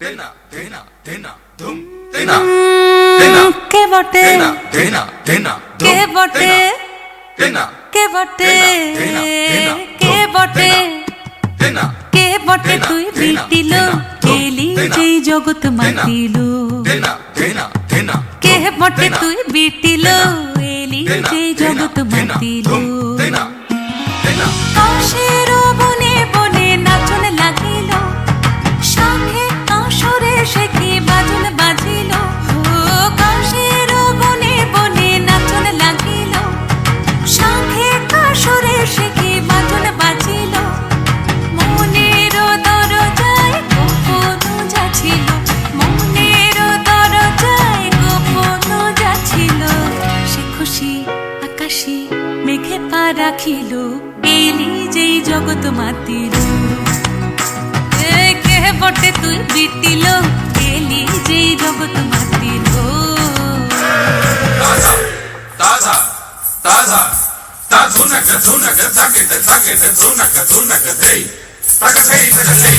তেনা তেনা তেনা ধুম তেনা তেনা কে বটে তেনা তেনা তেনা কে বটে তেনা কে বটে কে বটে তেনা কে বটে তুই বিটিল এলি যেই জগৎ মাতিল তেনা তেনা তেনা কে বটে তুই বিটিল এলি যেই জগৎ মাতিল তেনা তেনা কাশের রাখিল, এলি যেই জগৎ মাতিল। কে বটে তুই বিটিল, এলি যেই জগৎ মাতিল। তাজা তাজা তা ধুনক ধুনক তাকে তাকে ধুনক ধুনক দেই। তাকে দেই তাকে দেই।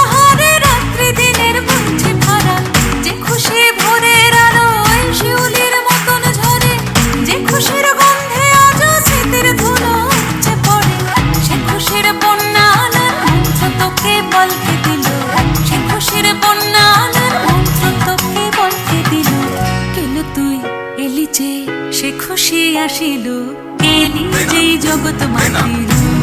খুশি আসিল এলি যেই জগৎ মাতিল